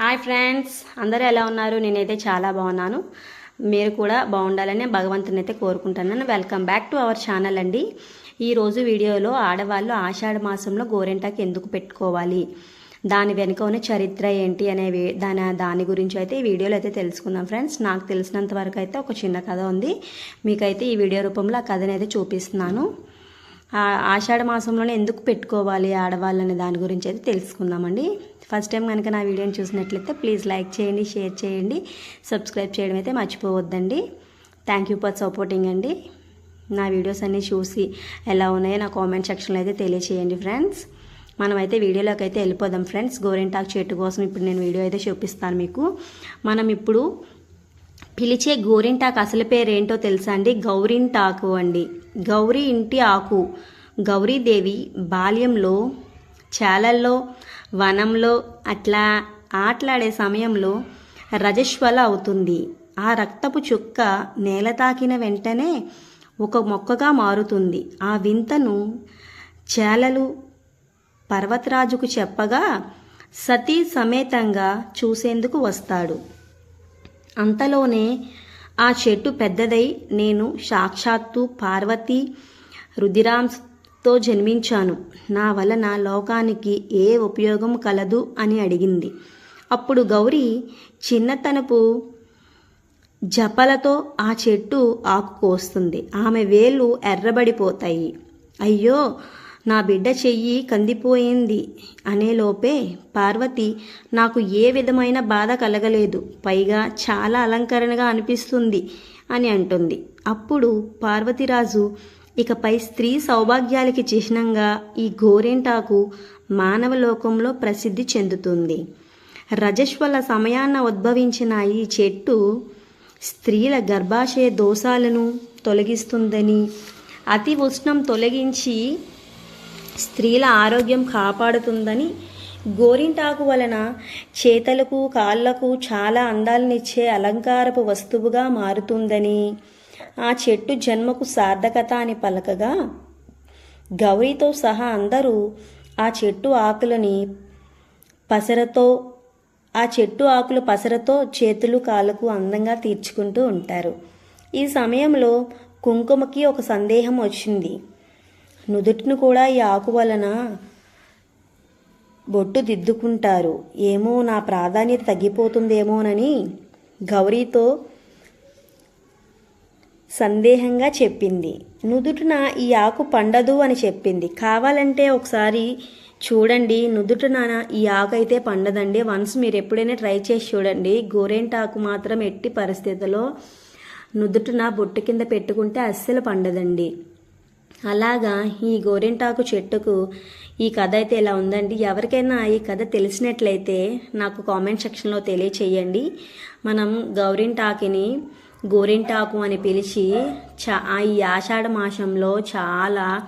Hi friends అందరూ ఎలా ఉన్నారు? నేనైతే చాలా బాగున్నాను. మీరు కూడా బాగుండాలని భగవంతుని అయితే కోరుకుంటున్నాను. Welcome back to our channel అండి. ఈరోజు వీడియోలో ఆడవాళ్ళు ఆషాఢ మాసంలో గోరెంటాకి ఎందుకు పెట్టుకోవాలి? దాని వెనుక ఉన్న చరిత్ర ఏంటి అనే దాని దాని గురించి అయితే ఈ వీడియోలో అయితే తెలుసుకుందాం ఫ్రెండ్స్. నాకు తెలిసినంత వరకు అయితే ఒక చిన్న కథ ఉంది. మీకైతే ఈ వీడియో రూపంలో ఆ కథనైతే చూపిస్తున్నాను. ఆషాఢ మాసంలోనే ఎందుకు పెట్టుకోవాలి ఆడవాళ్ళని దాని గురించి అయితే తెలుసుకుందామండి. ఫస్ట్ టైం కనుక నా వీడియోని చూసినట్లయితే ప్లీజ్ లైక్ చేయండి షేర్ చేయండి సబ్స్క్రైబ్ చేయడం అయితే మర్చిపోవద్దండి. థ్యాంక్ యూ ఫర్ సపోర్టింగ్ అండి. నా వీడియోస్ అన్నీ చూసి ఎలా ఉన్నాయో నా కామెంట్ సెక్షన్లో అయితే తెలియచేయండి ఫ్రెండ్స్ మనమైతే వీడియోలోకి అయితే వెళ్ళిపోదాం ఫ్రెండ్స్ గోరింటాక్ చెట్టు కోసం ఇప్పుడు నేను వీడియో అయితే చూపిస్తాను మీకు. మనం ఇప్పుడు పిలిచే గోరింటాకు అసలు పేరు ఏంటో తెలుసా అండి? గౌరింటాకు అండి. గౌరీ ఇంటి ఆకు. గౌరీదేవి బాల్యంలో చాలల్లో వనంలో అట్లా ఆటలాడే సమయంలో రజస్వల అవుతుంది. ఆ రక్తపు చుక్క నేల తాకిన వెంటనే ఒక మొక్కగా మారుతుంది. ఆ వింతను చేలలు పర్వతరాజుకు చెప్పగా సతీ సమేతంగా చూసేందుకు వస్తాడు. అంతలోనే ఆ చెట్టు పెద్దదై నేను సాక్షాత్తు పార్వతి రుధిరాంతో జన్మించాను. నా వలన లోకానికి ఏ ఉపయోగం కలదు అని అడిగింది. అప్పుడు గౌరి చిన్నతనపు జపలతో ఆ చెట్టు ఆకు కోస్తుంది ఆమె వేళ్ళు ఎర్రబడిపోతాయి. అయ్యో నా బిడ్డ చెయ్యి కందిపోయింది అనేలోపే పార్వతి నాకు ఏ విధమైన బాధ కలగలేదు. పైగా చాలా అలంకరణగా అనిపిస్తుంది అని అంటుంది. అప్పుడు పార్వతిరాజు ఇకపై స్త్రీ సౌభాగ్యాలకి చిహ్నంగా ఈ గోరెంటాకు మానవ లోకంలో ప్రసిద్ధి చెందుతుంది. రజస్వల సమయాన ఉద్భవించిన ఈ చెట్టు స్త్రీల గర్భాశయ దోషాలను తొలగిస్తుందని అతి ఉష్ణం తొలగించి స్త్రీల ఆరోగ్యం కాపాడుతుందని గోరింటాకు వలన చేతలకు కాళ్ళకు చాలా అందాలనిచ్చే అలంకారపు వస్తువుగా మారుతుందని ఆ చెట్టు జన్మకు సార్థకత అని పలకగా గౌరీతో సహా అందరూ ఆ చెట్టు ఆకులని పసరతో ఆ చెట్టు ఆకులు పసరతో చేతులు కాళ్ళకు అందంగా తీర్చుకుంటూ ఉంటారు. ఈ సమయంలో కుంకుమకి ఒక సందేహం వచ్చింది. నుదుటిని కూడా ఈ ఆకు వలన బొట్టు దిద్దుకుంటారు. ఏమో నా ప్రాధాన్యత తగ్గిపోతుందేమోనని గౌరీతో సందేహంగా చెప్పింది. నుదుటిన ఈ ఆకు పండదు అని చెప్పింది. కావాలంటే ఒకసారి చూడండి. నుదుటిన ఈ ఆకు అయితే పండదండి. వన్స్ మీరు ఎప్పుడైనా ట్రై చేసి చూడండి. గోరేంటాకు మాత్రం ఎట్టి పరిస్థితుల్లో నుదుటిన బొట్టు కింద పెట్టుకుంటే అస్సలు పండదండి. అలాగా ఈ గోరింటాకు చెట్టుకు ఈ కథ అయితే ఇలా ఉందండి? ఎవరికైనా ఈ కథ తెలిసినట్లయితే నాకు కామెంట్ సెక్షన్లో తెలియచేయండి. మనం గౌరింటాకుని గోరింటాకు అని పిలిచి చా ఈ ఆషాఢ మాసంలో చాలా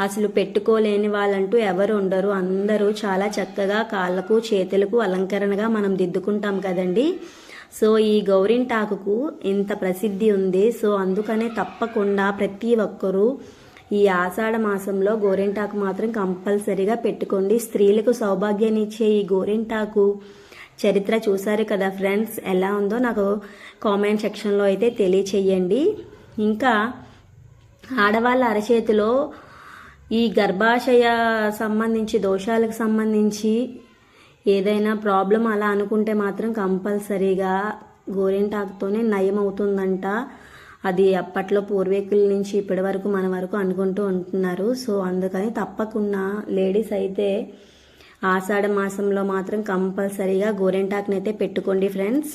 అసలు పెట్టుకోలేని వాళ్ళంటూ ఎవరు ఉండరు. అందరూ చాలా చక్కగా కాళ్ళకు చేతులకు అలంకరణగా మనం దిద్దుకుంటాం కదండి. సో ఈ గౌరింటాకుకు ఇంత ప్రసిద్ధి ఉంది. సో అందుకనే తప్పకుండా ప్రతి ఒక్కరూ ఈ ఆషాఢ మాసంలో గోరింటాకు మాత్రం కంపల్సరీగా పెట్టుకోండి. స్త్రీలకు సౌభాగ్యాన్ని ఇచ్చే ఈ గోరింటాకు చరిత్ర చూసారు కదా ఫ్రెండ్స్? ఎలా ఉందో నాకు కామెంట్ సెక్షన్లో అయితే తెలియచేయండి. ఇంకా ఆడవాళ్ళ అరచేతిలో ఈ గర్భాశయ సంబంధించి దోషాలకు సంబంధించి ఏదైనా ప్రాబ్లం అలా అనుకుంటే మాత్రం కంపల్సరీగా గోరింటాకుతోనే నయం అవుతుందంట అది అప్పట్లో పూర్వీకుల నుంచి ఇప్పటి వరకు మన వరకు అనుకుంటూ ఉంటున్నారు. సో అందుకని తప్పకుండా లేడీస్ అయితే ఆషాఢ మాసంలో మాత్రం కంపల్సరీగా గోరెంటాకుని అయితే పెట్టుకోండి ఫ్రెండ్స్.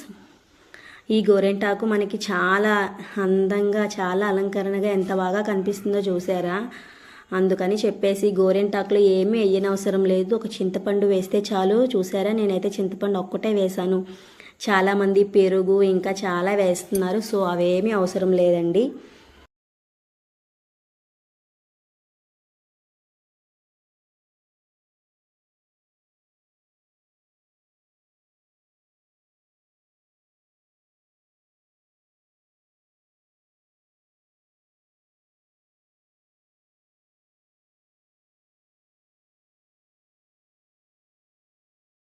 ఈ గోరెంటాకు మనకి చాలా అందంగా చాలా అలంకరణగా ఎంత బాగా కనిపిస్తుందో చూసారా? అందుకని చెప్పేసి గోరెంటాకులో ఏమీ వేయనవసరం లేదు. ఒక చింతపండు వేస్తే చాలు. చూసారా? నేనైతే చింతపండు ఒక్కటే వేశాను. చాలామంది పెరుగు ఇంకా చాలా వేస్తున్నారు సో అవేమీ అవసరం లేదండి.